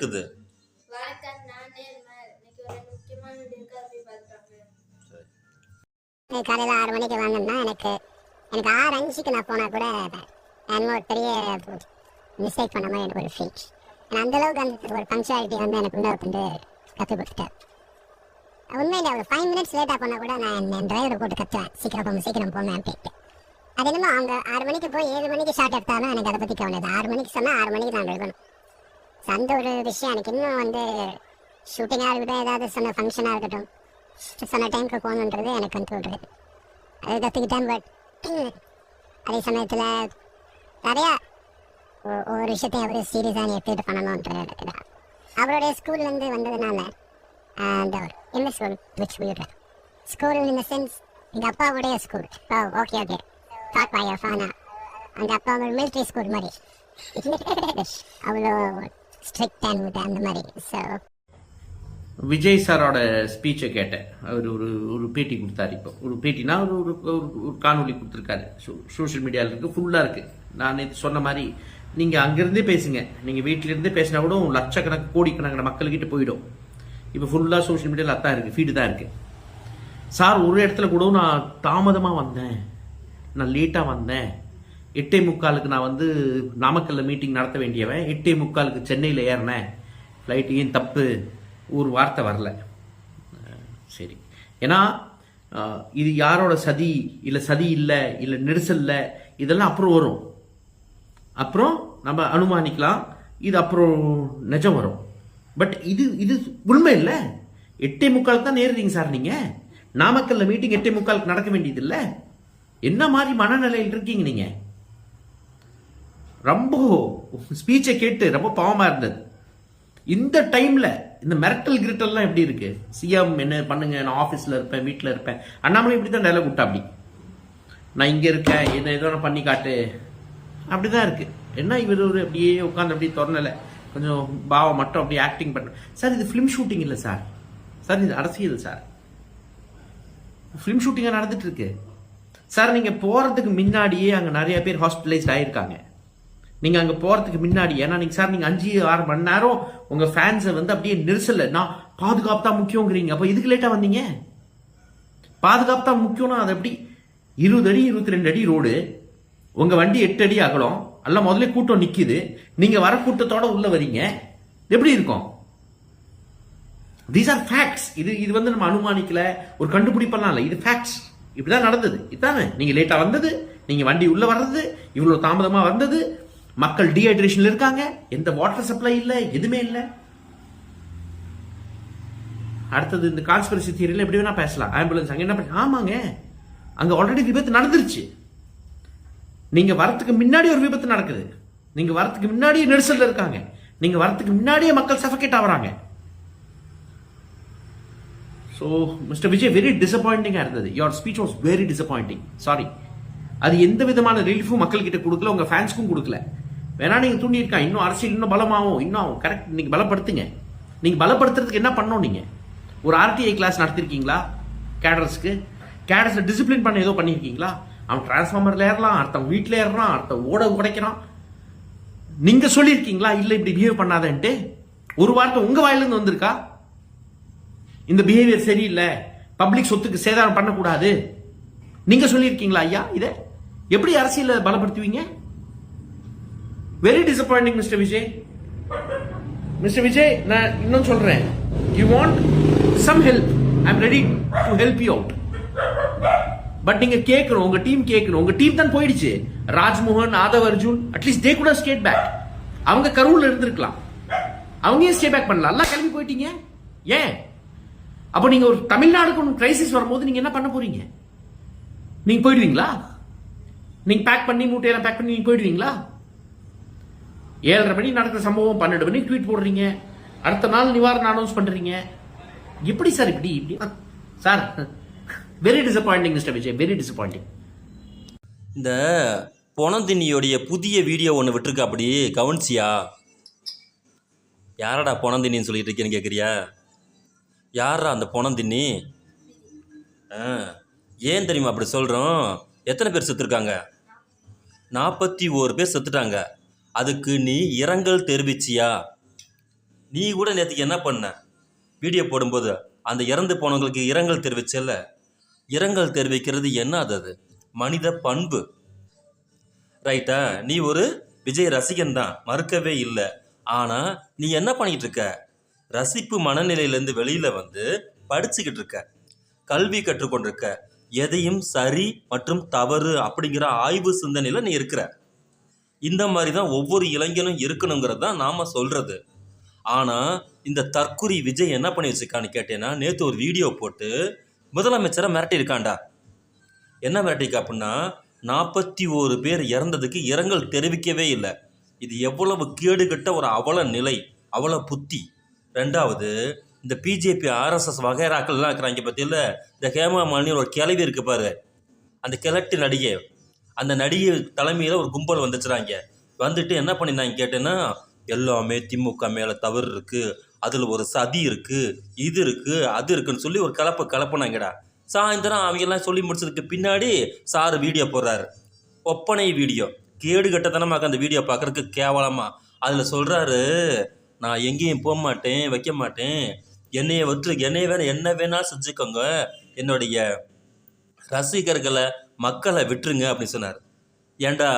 கேட்குது காலையில் ஆறு மணிக்கு வந்தோம்னா எனக்கு எனக்கு ஆறு அஞ்சுக்கு நான் போனால் கூட என்னமோ ஒரு பெரிய மிஸ்டேக் பண்ண மாதிரி எனக்கு ஒரு ஃபீல் ஏன்னா அந்த அளவுக்கு அந்த ஒரு பங்க்சுவாலிட்டி வந்து எனக்கு வந்து வந்து கற்றுக் கொடுத்துட்டார். உண்மையிலே ஒரு ஃபைவ் மினிட்ஸ் லேட்டாக போனால் கூட நான் என் டிரைவரை போட்டு கத்துவேன். சீக்கிரம் போங்க சீக்கிரம் போங்க அப்படின்ட்டு. அது என்னமோ அவங்க ஆறு மணிக்கு போய் ஏழு மணிக்கு ஷார்ட் எடுத்தாலும் எனக்கு அதை பற்றி கவலை. ஆறு மணிக்கு சொன்னால் ஆறு மணிக்கு நான் இருக்கணும் So, அந்த ஒரு விஷயம். எனக்கு இன்னும் வந்து ஷூட்டிங்காக இருக்கட்டும் ஏதாவது சொன்ன ஃபங்க்ஷனாக இருக்கட்டும் சொன்ன டைமுக்கு போகணுன்றது எனக்கு கண்ட்ரோல் இருக்கு அது கற்றுக்கிட்டேன் பட் அதே சமயத்தில் நிறையா ஒவ்வொரு விஷயத்தையும் அவர் சீரியஸாக எடுத்துகிட்டு பண்ணணுன்ற இருக்கிறார் அவருடைய ஸ்கூல்லேருந்து வந்ததுனால அந்த என்ன ஸ்கூல் விச் வீடு ஸ்கூல் இன் த சென்ஸ் எங்கள் அப்பாவுடைய school oh okay okay thought by fauna அந்த அப்பா ஒரு மிலிட்ரி ஸ்கூல் மாதிரி. அவ்வளோ ஸ்ட்ரிக்ட் அண்ட் அந்த மாதிரி ஸோ விஜய் சாரோட ஸ்பீச்சை கேட்டேன். அவர் ஒரு ஒரு பேட்டி கொடுத்தாரு இப்போ. ஒரு பேட்டினா ஒரு ஒரு ஒரு- ஒரு கொடுத்துருக்காரு. சோஷியல் மீடியாவில் இருக்குது ஃபுல்லாக இருக்குது நான் இது சொன்ன மாதிரி நீங்கள் அங்கேருந்தே பேசுங்க. நீங்கள் வீட்டிலேருந்தே பேசினா கூட ஒரு லட்சக்கணக்கு கோடிக்கணக்கான மக்கள்கிட்ட போயிடும். இப்போ ஃபுல்லாக சோஷியல் மீடியாவில் அதான் இருக்குது ஃபீடு தான் இருக்குது சார் ஒரு இடத்துல கூட நான் தாமதமாக வந்தேன். நான் லேட்டாக வந்தேன். எட்டே முக்காலுக்கு நான் வந்து நாமக்கல்ல மீட்டிங் நடத்த வேண்டியவன். எட்டே முக்காலுக்கு சென்னையில் ஏறினேன் ஃப்ளைட் ஏன் தப்பு? ஒரு வார்த்தை வரல. சரி. ஏன்னா இது யாரோட சதி? இல்லை சதி இல்லை இல்லை நெரிசல்ல இதெல்லாம் அப்புறம் வரும். அப்புறம் நம்ம அனுமானிக்கலாம். இது அப்புறம் நிஜம் வரும். பட் இது இது உண்மை இல்லை. எட்டே முக்காலுக்கு தான் நேருறீங்க சார் நீங்கள் நாமக்கல்ல மீட்டிங் எட்டே முக்காலுக்கு நடக்க வேண்டியது இல்லை. என்ன மாதிரி மனநிலையில் இருக்கீங்க நீங்கள் ரொம்ப ஸ்பீச்சை கேட்டு ரொம்ப பாவமா இருந்தது. இந்த டைம்ல இந்த மிரட்டல் கிரிட்டல்லாம் எப்படி இருக்கு? சிஎம் என்ன பண்ணுங்க நான் ஆஃபீஸில் இருப்பேன் வீட்டில் இருப்பேன். அண்ணாமலை இப்படி தான் டைலாக் விட்டா அப்படி. நான் இங்க இருக்கேன் என்ன ஏதோ பண்ணி காட்டு. அப்படிதான் இருக்கு. என்ன இவர் ஒரு அப்படியே உட்காந்து அப்படியே திறனலை. கொஞ்சம் பாவம் மட்டும் அப்படியே ஆக்டிங் பண்ண. சார் இது ஃபிலிம் ஷூட்டிங் இல்லை சார். சார் இது அரசியல் சார். ஃபிலிம் ஷூட்டிங்காக நடந்துட்டு இருக்கு. சார் நீங்கள் போகிறதுக்கு முன்னாடியே அங்கே நிறைய பேர் ஹாஸ்பிட்டலைஸ்ட் ஆகியிருக்காங்க நீங்கள் அங்கே போகிறதுக்கு முன்னாடி ஏன்னா நீங்கள் சார் நீங்கள் அஞ்சு ஆறு மணி நேரம் உங்கள் ஃபேன்ஸை வந்து அப்படியே நெரிசல்ல நான் பாதுகாப்பு தான் முக்கியங்கிறீங்க. அப்போ இதுக்கு லேட்டாக வந்தீங்க? பாதுகாப்பு தான் முக்கியம்னா அது எப்படி? இருபது அடி இருபத்தி ரெண்டு அடி ரோடு உங்கள் வண்டி எட்டு அடி அகலம். எல்லாம் முதல்ல கூட்டம் நிற்கிது நீங்கள் வர கூட்டத்தோட உள்ளே வரீங்க. எப்படி இருக்கும்? தீஸ் ஆர் ஃபேக்ட்ஸ் இது இது வந்து நம்ம அனுமானிக்கல. ஒரு கண்டுபிடிப்பெல்லாம் இல்லை. இது ஃபேக்ட்ஸ் இப்படிதான் நடந்தது. இதுதானே. நீங்க லேட்டா வந்தது. நீங்க வண்டி உள்ள வர்றது. இவ்வளவு தாமதமா வந்தது. மக்கள் டீஹைட்ரேஷன்ல இருக்காங்க. எந்த வாட்டர் சப்ளை இல்லை எதுவுமே இல்லை. அடுத்தது இந்த கான்ஸ்பிரசி தியரியில் எப்படி வேணா பேசலாம். ஆம்புலன்ஸ் அங்கே என்ன பண்ண ஆமாங்க. அங்கே ஆல்ரெடி விபத்து நடந்துருச்சு. நீங்கள் வரத்துக்கு முன்னாடி ஒரு விபத்து நடக்குது. நீங்கள் வரத்துக்கு முன்னாடியே நெரிசலில் இருக்காங்க. நீங்கள் வரத்துக்கு முன்னாடியே மக்கள் சஃபகேட் ஆகுறாங்க. ஸோ மிஸ்டர் விஜய் வெரி டிசப்பாயிண்டிங்காக இருந்தது. Your speech was very disappointing sorry அது எந்த விதமான ரிலீஃபும் மக்கள்கிட்ட கொடுக்கல உங்கள் ஃபேன்ஸ்க்கும் கொடுக்கல. வேணா நீங்க தூண்டியிருக்கா இன்னும் அரசியல் இன்னும் பலமாகும் இன்னும் கரெக்ட் நீங்க பலப்படுத்துங்க. நீங்க பலப்படுத்துறதுக்கு என்ன பண்ணணும் நீங்க? ஒரு ஆர்டிஐ கிளாஸ் நடத்திருக்கீங்களா? கேடர்ஸ்க்கு கேடர்ஸ்ல டிசிப்ளின் பண்ண ஏதோ பண்ணியிருக்கீங்களா அவன் டிரான்ஸ்ஃபார்மர்ல ஏறலாம் அடுத்தவன் வீட்டில் ஏறுறான் அடுத்த ஓட உடைக்கிறான். நீங்க சொல்லியிருக்கீங்களா? இல்லை இப்படி பிஹேவ் பண்ணாதன்ட்டு? ஒரு வார்த்தை உங்க வாயிலிருந்து வந்திருக்கா? இந்த பிஹேவியர் சரியில்லை. பப்ளிக் சொத்துக்கு சேதாரம் பண்ணக்கூடாது. நீங்க சொல்லியிருக்கீங்களா ஐயா இதை? எப்படி அரசியலை பலப்படுத்துவீங்க? Very disappointing mister Vijay mister Vijay நான் இன்னும் சொல்றேன். You want some help I am ready to help you out but நீங்க கேட்கணும் உங்க டீம் கேட்கணும் உங்க டீம் தான் போயிடுச்சு. Rajmohan Aadhav Arjun at least they கூட ஸ்டேட் பேக் அவங்க கரூர்ல இருந்திருக்கலாம். அவங்க ஏன் ஸ்டே பேக் பண்ணலாம். எல்லாம் கிளம்பி போயிட்டீங்க? ஏன்? அப்போ நீங்க ஒரு தமிழ்நாடுக்கு ஒன்று கிரைசிஸ் வரும்போது நீங்க என்ன பண்ண போறீங்க? நீங்க போயிடுவீங்களா? நீங்க பேக் பண்ணி மூட்டையெல்லாம் பேக் பண்ணி நீங்க போயிடுவீங்களா? ஏழரை மணி நடக்கிற சம்பவம் பன்னெண்டு மணி ட்வீட் போடுறீங்க. அடுத்த நாள் நிவாரணம் அனௌன்ஸ் பண்றீங்க. எப்படி சார் இப்படி? இப்படி? Sir very disappointing mister Vijay very disappointing இந்த பொணந்தினியோடைய புதிய வீடியோ ஒன்று விட்டுருக்கா அப்படி. கவனிச்சியா? யாரடா பொணந்தினின்னு சொல்லிட்டு இருக்கேன்னு கேட்குறியா யாரா அந்த பொணந்தின்னி ஆ ஏன் தெரியுமா அப்படி சொல்கிறோம் எத்தனை பேர் செத்துருக்காங்க? நாற்பத்தி ஓரு பேர் செத்துட்டாங்க. அதுக்கு நீ இரங்கல் தெரிவிச்சியா? நீ கூட நேற்றுக்கு என்ன பண்ண? வீடியோ போடும்போது அந்த இறந்து போனவங்களுக்கு இரங்கல் தெரிவிச்சல இரங்கல் தெரிவிக்கிறது என்ன அது மனித பண்பு. ரைட்டா நீ ஒரு விஜய் ரசிகன் தான் மறுக்கவே இல்லை. ஆனால் நீ என்ன பண்ணிகிட்டு இருக்க? ரசிப்பு மனநிலையிலேருந்து வெளியில் வந்து படிச்சுக்கிட்டு இருக்க. கல்வி கற்றுக்கொண்டிருக்க. எதையும் சரி மற்றும் தவறு அப்படிங்கிற ஆய்வு சிந்தனையில் நீ இருக்கிற. இந்த மாதிரி தான் ஒவ்வொரு இளைஞனும் இருக்கணுங்கிறது தான் நாம் சொல்கிறது ஆனால் இந்த தற்குறி விஜய் என்ன பண்ணி வச்சுருக்கான்னு கேட்டேன்னா நேற்று ஒரு வீடியோ போட்டு முதலமைச்சரை மிரட்டியிருக்காண்டா என்ன மிரட்டிருக்கா அப்படின்னா நாற்பத்தி ஓரு பேர் இறந்ததுக்கு இரங்கல் தெரிவிக்கவே இல்லை. இது எவ்வளவு கேடுகட்ட ஒரு அவல நிலை அவல புத்தி. ரெண்டாவது இந்த பிஜேபி ஆர்எஸ்எஸ் வகைராக்கள்லாம் இருக்கிறாங்க பற்றியில் இந்த ஹேமா மாலினி ஒரு கிளவி இருக்கு பாரு. அந்த கிழட்டு நடிகை அந்த நடிகை தலைமையில் ஒரு கும்பல் வந்துச்சுறாங்க. வந்துட்டு என்ன பண்ணிருந்தாங்க கேட்டேன்னா எல்லாமே திமுக மேலே தவறு இருக்குது அதில் ஒரு சதி இருக்குது இது இருக்குது அது இருக்குன்னு சொல்லி ஒரு கலப்பை கலப்புனாங்கடா. சாயந்தரம் அவங்க எல்லாம் சொல்லி முடிச்சதுக்கு பின்னாடி சார் வீடியோ போடுறாரு. ஒப்பனை வீடியோ. கேடு கட்டத்தனமாக அந்த வீடியோ பார்க்கறதுக்கு கேவலமாக அதில் சொல்கிறாரு நான் எங்கேயும் போக மாட்டேன் வைக்க மாட்டேன். என்னையை விட்டு என்னைய வேணால் என்ன வேணாலும் செஞ்சுக்கோங்க. என்னுடைய ரசிகர்களை மக்களை விட்டுருங்க அப்படின்னு சொன்னார். ஏண்டா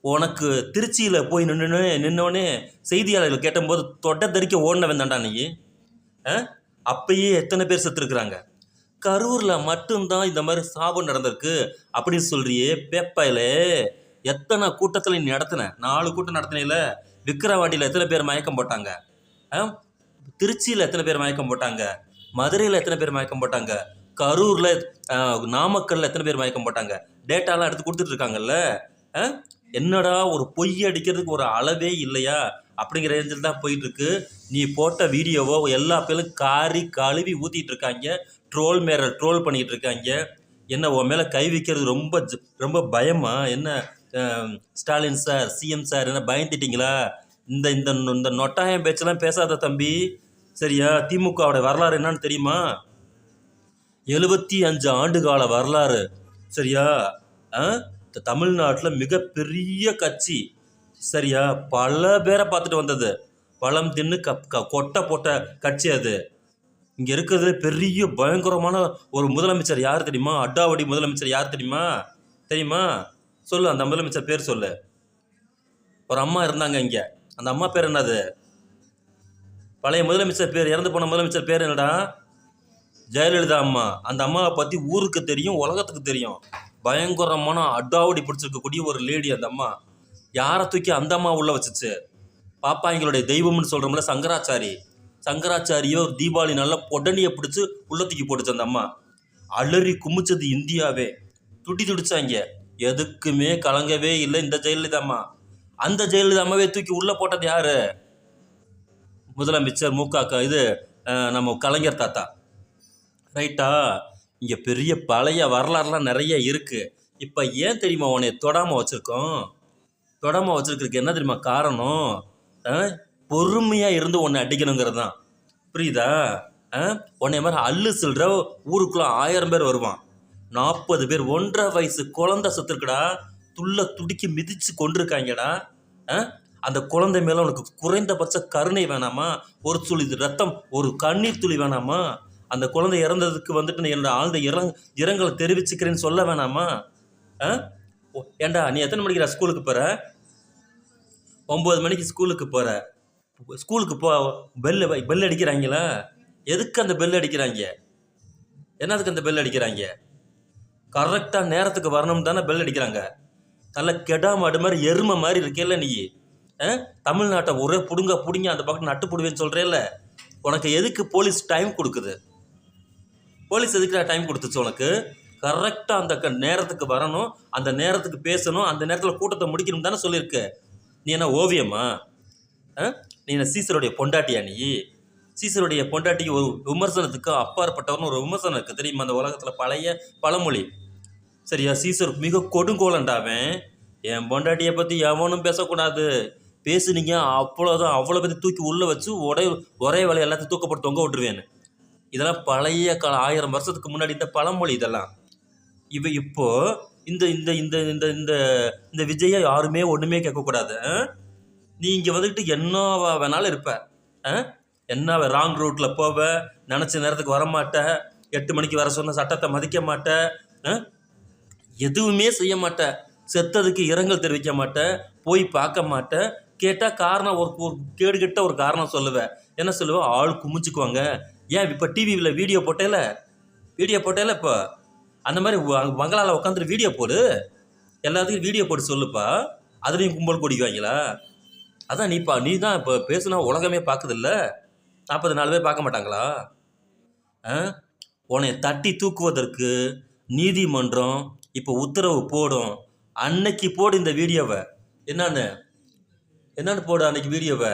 உனக்கு திருச்சியில் போய் நின்று நின்னோடனே செய்தியாளர்கள் கேட்டபோது தொட்ட தறிக்க ஓடினவன் தான்டா நீ. ஆ? அப்பயே எத்தனை பேர் செத்துருக்குறாங்க. கரூரில் மட்டும்தான் இந்த மாதிரி சாபம் நடந்திருக்கு அப்படின்னு சொல்றியே பேப்பாயிலே. எத்தனை கூட்டத்தில் நீ நடத்தின? நாலு கூட்டம் நடத்தினில. விக்கிரவாண்டியில் எத்தனை பேர் மயக்கம் போட்டாங்க? ஆ? திருச்சியில் எத்தனை பேர் மயக்கம் போட்டாங்க? மதுரையில் எத்தனை பேர் மயக்கம் போட்டாங்க? கரூரில் நாமக்கல்ல எத்தனை பேர் மயக்கம் போட்டாங்க? டேட்டாலாம் எடுத்து கொடுத்துட்ருக்காங்கல்ல ஆ? என்னடா ஒரு பொய் அடிக்கிறதுக்கு ஒரு அளவே இல்லையா? அப்படிங்கிற ரேஞ்சில் தான் போயிட்டுருக்கு. நீ போட்ட வீடியோவோ எல்லா பேரும் காரி கழுவி ஊற்றிட்டுருக்காங்க ட்ரோல் மேல ட்ரோல் பண்ணிக்கிட்டு இருக்காங்க. என்ன உன் மேலே கை வைக்கிறது ரொம்ப ஜ- ரொம்ப பயமா? என்ன ஸ்டாலின் சார் சிஎம் சார் என்ன பயந்துட்டீங்களா? இந்த இந்த இந்த நொட்டாயம் பேச்செல்லாம் பேசாத தம்பி. சரியா? திமுகவோட வரலாறு என்னன்னு தெரியுமா? எழுபத்தி அஞ்சு ஆண்டு கால வரலாறு. சரியா? ஆ? இந்த தமிழ்நாட்டில் மிகப்பெரிய கட்சி. சரியா? பல பேரை பார்த்துட்டு வந்தது. பழம் தின்னு க க- கொட்டை போட்ட கட்சி அது. இங்கே இருக்கிறது பெரிய பயங்கரமான ஒரு முதலமைச்சர் யார் தெரியுமா? அட்டாவடி முதலமைச்சர் யார் தெரியுமா? தெரியுமா? சொல்லு அந்த முதலமைச்சர் பேர் சொல்லு. ஒரு அம்மா இருந்தாங்க இங்கே. அந்த அம்மா பேர் என்னது? பழைய முதலமைச்சர் பேர் இறந்து போன முதலமைச்சர் பேர் என்னடா? ஜெயலலிதா அம்மா அந்த அம்மாவை பற்றி ஊருக்கு தெரியும் உலகத்துக்கு தெரியும். பயங்கரமான அடாவடி பிடிச்சிருக்கக்கூடிய ஒரு லேடி அந்த அம்மா. யாரை தூக்கி அந்த அம்மா உள்ளே வச்சுச்சு? பாப்பா எங்களுடைய தெய்வம்னு சொல்கிறோம்ல சங்கராச்சாரி. சங்கராச்சாரியோ தீபாவளி நல்லா பொடனியை பிடிச்சி உள்ள தூக்கி போட்டுச்சு அந்த அம்மா. அலறி குமிச்சது இந்தியாவே. துடி துடிச்சாங்க. எதுக்குமே கலங்கவே இல்லை இந்த ஜெயலலிதா அம்மா. அந்த ஜெயலலிதா அம்மாவே தூக்கி உள்ளே போட்டது யார்? முதலமைச்சர் முக இது நம்ம கலைஞர் தாத்தா. ரைட்டா இங்கே பெரிய பழைய வரலாறுலாம் நிறைய இருக்குது இப்போ ஏன் தெரியுமா உன்னை தொடாமல் வச்சுருக்கோம்? தொடாமல் வச்சுருக்கிறதுக்கு என்ன தெரியுமா காரணம்? பொறுமையாக இருந்து உன்னை அடிக்கணுங்கிறது தான் புரியுதா? ஆ? உன்னை மாதிரி அல்லு சில்ற ஊருக்குள்ளே ஆயிரம் பேர் வருவான். நாற்பது பேர் ஒன்றரை வயசு குழந்தை செத்துருக்குடா. துள்ள துடிக்கி மிதித்து கொண்டிருக்காங்கடா ஆ? அந்த குழந்தை மேலே உனக்கு குறைந்தபட்ச கருணை வேணாமா? ஒரு துளி ரத்தம் ஒரு கண்ணீர் துளி வேணாமா? அந்த குழந்தை இறந்ததுக்கு வந்துட்டு என்னோட ஆழ்ந்த இரங் இரங்கலை தெரிவிச்சுக்கிறேன்னு சொல்ல வேணாமா? ஆ? ஓ, ஏண்டா நீ எத்தனை மணிக்கு ஸ்கூலுக்கு போகிற ஒம்பது மணிக்கு ஸ்கூலுக்கு போகிற ஸ்கூலுக்கு போ பெல் பெல் அடிக்கிறாங்களா? எதுக்கு அந்த பெல் அடிக்கிறாங்க? என்னதுக்கு அந்த பெல் அடிக்கிறாங்க? கரெக்டாக நேரத்துக்கு வரணும் தானே பெல் அடிக்கிறாங்க. நல்ல கெடா மாடு மாதிரி எருமை மாதிரி இருக்கேல்ல நீ. ஆ? தமிழ்நாட்டை ஒரே பிடுங்க பிடுங்க அந்த பக்கம் நட்டு பிடுவேன்னு சொல்கிறேல்ல உனக்கு எதுக்கு போலீஸ் டைம் கொடுக்குது? போலீஸ் எதுக்கு டைம் கொடுத்துச்சு உனக்கு? கரெக்டாக அந்த க- நேரத்துக்கு வரணும் அந்த நேரத்துக்கு பேசணும் அந்த நேரத்தில் கூட்டத்தை முடிக்கணும் தானே சொல்லியிருக்கு. நீ என்ன ஓவியமா? ஆ? நீ என்ன சீசருடைய பொண்டாட்டியா நீ? சீசருடைய பொண்டாட்டிக்கு ஒரு விமர்சனத்துக்கு அப்பாற்பட்டவர்னு ஒரு விமர்சனம் இருக்குது தெரியுமா அந்த உலகத்தில் பழைய பழமொழி? சரியா சீசர் மிக கொடுங்கோலண்டாவன் என் பொண்டாட்டியை பற்றி எவனும் பேசக்கூடாது. பேசுனீங்க அவ்வளோதான் அவ்வளோ பற்றி தூக்கி உள்ளே வச்சு உடைய ஒரே வேலை எல்லாத்தையும் தூக்கப்பட்டு தொங்க விட்டுருவேன்னு. இதெல்லாம் பழைய கால ஆயிரம் வருஷத்துக்கு முன்னாடி இந்த பழமொழி இதெல்லாம். இவ இப்போ இந்த இந்த இந்த இந்த இந்த இந்த விஜயை யாருமே ஒன்றுமே கேட்கக்கூடாது. நீங்கள் நீ இங்கே வந்துக்கிட்டு என்னவா வேணாலும் இருப்ப. ஆ? என்ன ராங் ரூட்டில் போவ நினச்ச நேரத்துக்கு வரமாட்ட எட்டு மணிக்கு வர சொன்ன சட்டத்தை மதிக்க மாட்டேன் எதுவுமே செய்ய மாட்டேன் செத்ததுக்கு இரங்கல் தெரிவிக்க மாட்டேன் போய் பார்க்க மாட்டேன் கேட்டால் காரணம் ஒரு கேடுகிட்ட ஒரு காரணம் சொல்லுவேன் என்ன சொல்லுவேன் ஆள் குமிச்சுக்குவாங்க. ஏன் இப்போ டிவியில் வீடியோ போட்டேல? வீடியோ போட்டேல இப்போ? அந்த மாதிரி வ- பங்களால உட்காந்துட்டு வீடியோ போடு. எல்லாத்துக்கும் வீடியோ போட்டு சொல்லுப்பா. அதுலேயும் கும்பல் கொடிக்குவாங்களா அதான் நீப்பா நீ தான் இப்போ பேசுனா உலகமே பார்க்குதில்ல நாற்பது நாலு பேர் பார்க்க மாட்டாங்களா? ஆ? உன்னை தட்டி தூக்குவதற்கு நீதிமன்றம் இப்போ உத்தரவு போடும். அன்னைக்கு போடு இந்த வீடியோவை என்னன்னு? என்னன்னு போடு அன்னைக்கு வீடியோவை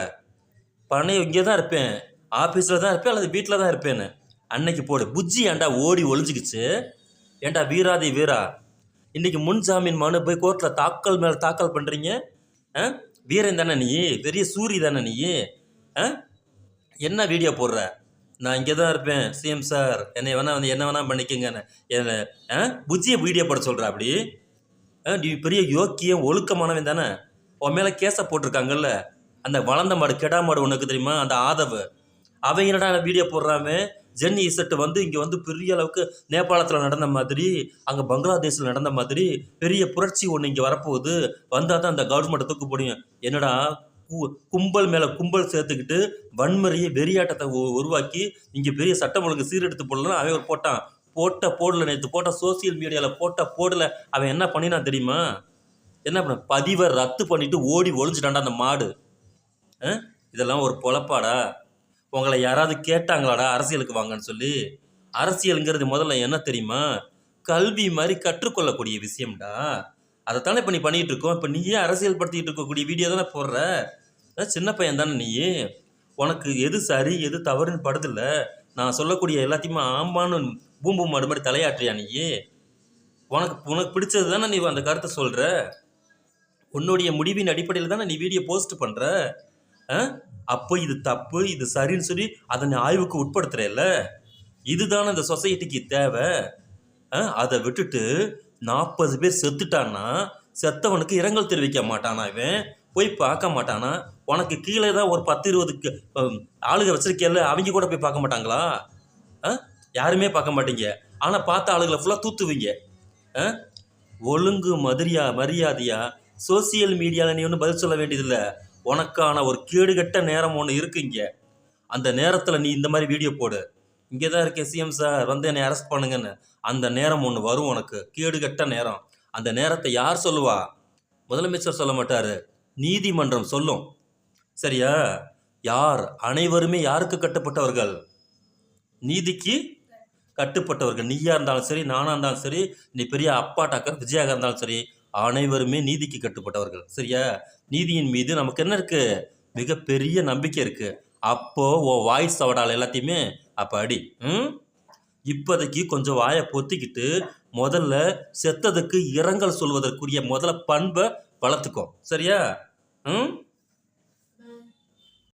பணைய இங்கே தான் இருப்பேன். ஆஃபீஸில் தான் இருப்பேன் அல்லது வீட்டில் தான் இருப்பேன்னு. அன்னைக்கு போடு. புஜ்ஜி ஏன்டா ஓடி ஒளிஞ்சுக்கிச்சு? ஏன்டா வீராதி வீரா? இன்றைக்கி முன் ஜாமீன் மனு போய் கோர்ட்டில் தாக்கல் மேலே தாக்கல் பண்ணுறீங்க ஆ? வீரன் தானே நீ? பெரிய சூரி தானே நீ? ஆ? என்ன வீடியோ போடுற? நான் இங்கே தான் இருப்பேன் சிஎம் சார் என்னை வேணால் வந்து என்ன வேணால் பண்ணிக்கங்கன்னு. என்ன ஆ? புஜ்ஜியை வீடியோ போட சொல்கிற அப்படி? ஆ நீ பெரிய யோக்கியம் ஒழுக்கமானவன் தானே? உன் மேலே கேஸை போட்டிருக்காங்கல்ல? அந்த வளர்ந்த மாடு கெடா மாடு உனக்கு தெரியுமா? அந்த ஆதவு. அவன் என்னடா வீடியோ போடுறாமே ஜென் இசட்டு வந்து இங்கே வந்து பெரிய அளவுக்கு நேபாளத்தில் நடந்த மாதிரி அங்கே பங்களாதேஷில் நடந்த மாதிரி பெரிய புரட்சி ஒன்று இங்கே வரப்போகுது. வந்தால் தான் அந்த கவர்மெண்ட்டை தூக்க முடியும் என்னடா? கும்பல் மேலே கும்பல் சேர்த்துக்கிட்டு வன்முறையை வெறியாட்டத்தை உருவாக்கி இங்கே பெரிய சட்டம் ஒழுங்கு சீரெடுத்து போடலன்னு அவன் ஒரு போட்டான். போட்ட போடல நேற்று போட்ட சோசியல் மீடியாவில் போட்ட போடல அவன் என்ன பண்ணினா தெரியுமா? என்ன பண்ண பதிவை ரத்து பண்ணிட்டு ஓடி ஒழிஞ்சிட்டான்டா அந்த மாடு. ஆ? இதெல்லாம் ஒரு பொழப்பாடா. உங்களை யாராவது கேட்டாங்களாடா அரசியலுக்கு வாங்கன்னு சொல்லி? அரசியலுங்கிறது முதல்ல என்ன தெரியுமா? கல்வி மாதிரி கற்றுக்கொள்ளக்கூடிய விஷயம்டா. அதைத்தானே இப்போ நீ பண்ணிகிட்டு இருக்கோம் இப்போ நீயே அரசியல் படுத்திக்கிட்டு இருக்கக்கூடிய வீடியோ தானே போடுற? அதான் சின்ன பையன் தானே நீ உனக்கு எது சரி எது தவறுன்னு படுதில்ல. நான் சொல்லக்கூடிய எல்லாத்தையுமே ஆம்பான்னு பூம்பு மாடு மாதிரி தலையாற்றியா நீ உனக்கு உனக்கு பிடிச்சது தானே நீ அந்த கருத்தை சொல்கிற உன்னுடைய முடிவின் அடிப்படையில் தானே நீ வீடியோ போஸ்ட் பண்ணுற அப்போ இது தப்பு இது சரின்னு சொல்லி அதனை ஆய்வுக்கு உட்படுத்துறேல்ல? இதுதானே இந்த சொசைட்டிக்கு தேவை. ஆ, அதை விட்டுட்டு நாற்பது பேர் செத்துட்டான்னா செத்தவனுக்கு இரங்கல் தெரிவிக்க மாட்டானா இவன்? போய் பார்க்க மாட்டானா? உனக்கு கீழே தான் ஒரு பத்து இருபது ஆளுக வச்சிருக்கேல்ல அவங்க கூட போய் பார்க்க மாட்டாங்களா? ஆ யாருமே பார்க்க மாட்டீங்க. ஆனால் பார்த்த ஆளுகளை ஃபுல்லாக தூத்துவீங்க. ஆ ஒழுங்கு மதிரியா மரியாதையா சோசியல் மீடியாவில் நீ ஒன்றும் பதில் சொல்ல வேண்டியதில்லை. உனக்கான ஒரு கேடுகட்ட நேரம் ஒன்று இருக்கு இங்கே. அந்த நேரத்தில் நீ இந்த மாதிரி வீடியோ போடு. இங்கே தான் இருக்கேன் சிஎம் சார் வந்து என்னை அரெஸ்ட் பண்ணுங்கன்னு. அந்த நேரம் ஒன்று வரும் உனக்கு. கேடுகட்ட நேரம். அந்த நேரத்தை யார் சொல்லுவா? முதலமைச்சர் சொல்ல மாட்டார். நீதிமன்றம் சொல்லும். சரியா? யார்? அனைவருமே யாருக்கு கட்டுப்பட்டவர்கள்? நீதிக்கு கட்டுப்பட்டவர்கள். நீயா இருந்தாலும் சரி நானாக இருந்தாலும் சரி நீ பெரிய அப்பா டாக்கர் விஜயாக இருந்தாலும் சரி அனைவருமே நீதிக்கு கட்டுப்பட்டவர்கள். சரியா? நீதியின் மீது நமக்கு என்ன இருக்குது மிகப்பெரிய நம்பிக்கை இருக்குது அப்போது உன் வாய்ஸ் சவடால் எல்லாத்தையுமே அப்போ அடி. ம்? இப்போதைக்கு கொஞ்சம் வாயை பொத்திக்கிட்டு முதல்ல செத்ததுக்கு இரங்கல் சொல்வதற்குரிய முதல்ல பண்பை வளர்த்துக்கோ. சரியா? ம்?